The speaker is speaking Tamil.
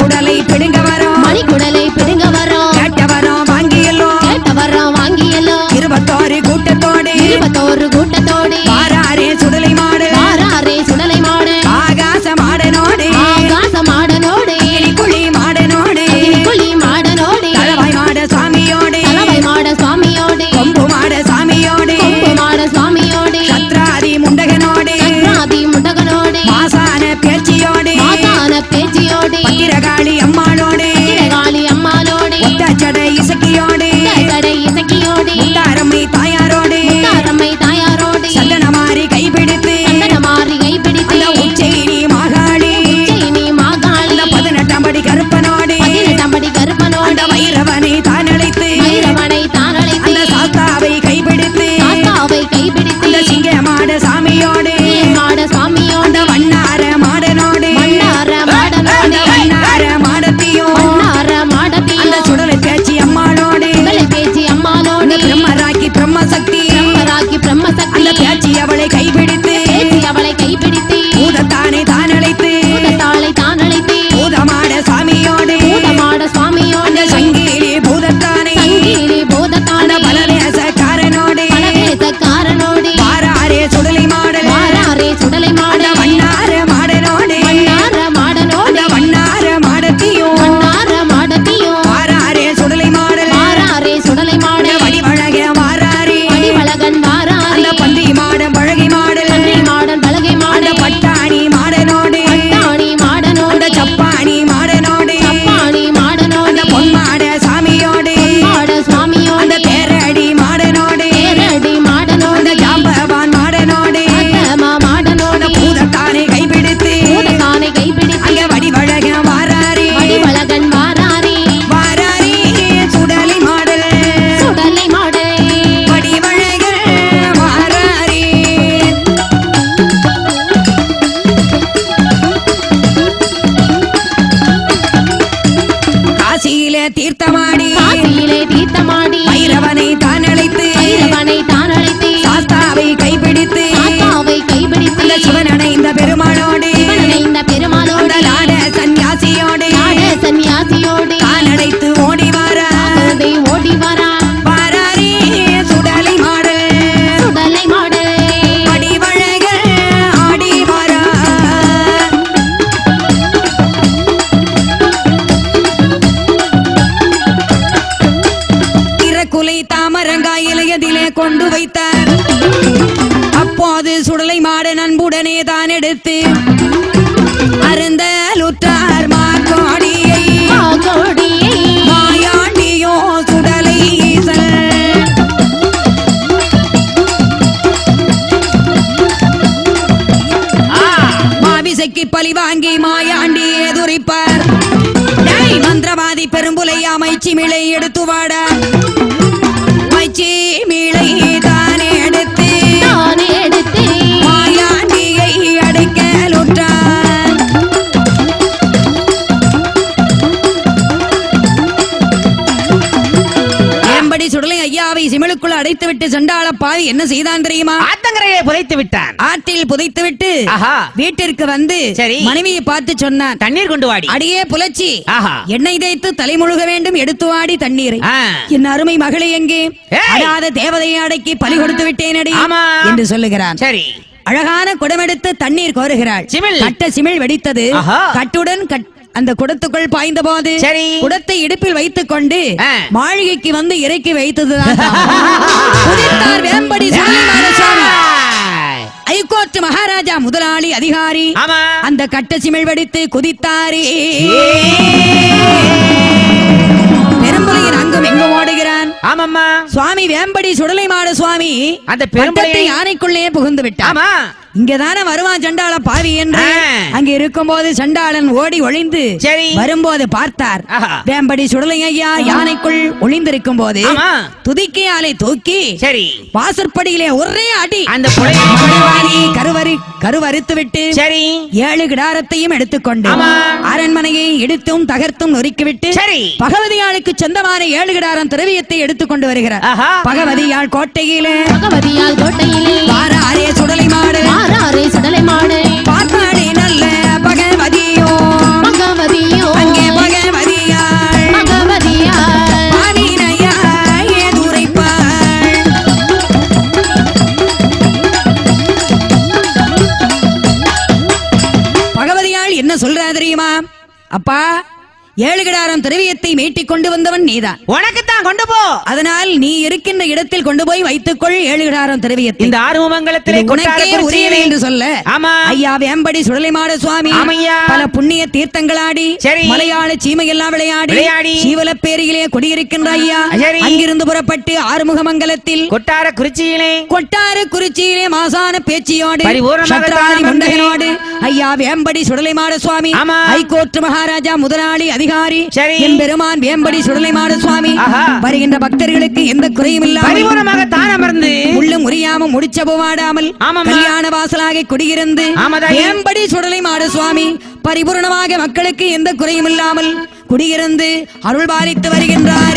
குடலை பிடுங்க தாரம்மை தாமரங்காய் இலையதிலே கொண்டு வைத்தார் அப்போது சுடலை மாட நண்புடனே தான் எடுத்து அருந்த லுற்றார் ஆகோடியை மாயாண்டியோ சுடலை மாவிசைக்கு பழி வாங்கி மாயாண்டி எதுரிப்பார் மந்திரவாதி பெரும்புலை அமைச்சி மிளை எடுத்து வாட. சிமிழுக்குள்ள அடைத்துவிட்டு சண்டாள பாவி என்ன செய்தான் தெரியுமா ஆத்தங்கரையை புதைத்து விட்டான் ஆற்றில் புதைத்துவிட்டு ஆஹா வீட்டிற்கு வந்து சரி. மனைவியை பார்த்து சொன்னான் தண்ணீர் கொண்டு வாடி அடியே புலச்சி. எண்ணெய் தேய்த்து தலைமுழுக வேண்டும் எடுத்து வாடி தண்ணீரை. என் அருமை மகளே எங்கே. அடாத தேவதையை அடக்கி பலி கொடுத்து விட்டேனடி ஆமா. என்று சொல்லுகிறான் சரி அழகான குடமெடுத்து தண்ணீர் கோருகிறாள். கட்ட சிமிழ் வெடித்தது. கட்டுடன் கட்- அந்த குடத்துக்குள் பாய்ந்த போது சரி. குடத்தை இடுப்பில் வைத்துக் கொண்டு. மாளிகைக்கு வந்து இறக்கி வைத்ததுதான். வேம்படி ஐகோர்ட் மகாராஜா முதலாளி அதிகாரி அந்த கட்ட சிமிழ் வெடித்து குதித்தாரே. பெரும்புலையின் அங்கும் எங்கும் ஓடுகிறான். ஆமாம்மா. சுவாமி வேம்படி சுடலை அந்த பெரும்புலை- பட்டத்து யானைக்குள்ளே புகுந்து விட்டான் இங்கதானே வருவான் சண்டாள பாவி என்று. அங்க இருக்கும்போது சண்டாளன் ஓடி ஒளிந்து சரி. வரும்போது பார்த்தார். வேம்படி சுடலை ஐயா யானைக்குள் ஒளிந்திருக்கும் போது. துதிக்கையாலை தூக்கி சரி வாசற்படியிலே ஒரே அடி அந்த புலை மடிவாரி கருவறு கருவறுத்து விட்டு சரி ஏழு கிடாரத்தையும் எடுத்துக்கொண்டு. அரண்மனையை இடித்தும் தகர்த்தும் நொறுக்கிவிட்டு சரி. பகவதியாளுக்கு சொந்தமான ஏழு கிடாரம் திரவியத்தை எடுத்துக்கொண்டு வருகிறார். பகவதியாள் கோட்டையிலே பகவதியால் கோட்டையிலே வாராரே சுடலை மாடு சுடலை மாடு அப்பா ஏழுகிடாரம் திரவியத்தை மீட்டிக் கொண்டு வந்தவன் நீதான். உனக்கு தான் கொண்டு போ. அதனால் நீ இருக்கின்ற இடத்தில் கொண்டு போய் வைத்துக்கொள் ஏழுகிடாரம் திரவியத்தை இந்த ஆறுமுகத்திலே இது உனக்கே உரியது என்று சொல்ல. ஆமா. ஐயா வேம்படி சுடலைமாட சுவாமி. பல புண்ணிய தீர்த்தங்களாடி. சரி. மலையாள சீமையெல்லாம் விளையாடி. விளையாடி. சீவலப்பேரியிலே குடியிருக்கின்ற ஐயா. சரி. அங்கிருந்து புறப்பட்டு ஆறுமுகமங்கலத்தில். கொட்டார குறிச்சியிலே கொட்டார குறிச்சியிலே மாசான பேச்சியோடு. சத்ராதி முண்டகனோடு. ஐயா வேம்படி சுடலைமாட சுவாமி. ஹைகோர்ட் மகாராஜா முதலாளி அதிகாரி. என் பெருமான் வேம்படி சுடலைமாட சுவாமி. வருகின்ற பக்தர்களுக்கு எந்த குறையும் இல்லாமல் தான் அமர்ந்து முள்ளும் முறியாம முடிச்ச போவாடாமல். கல்யாண வாசலாக குடியிருந்து ஆமாதாயி. ஏம்படி சுடலை மாடு சுவாமி பரிபூர்ணமாக மக்களுக்கு எந்த குறையும் இல்லாமல் குடியிருந்து அருள் பாலித்து வருகின்றாரே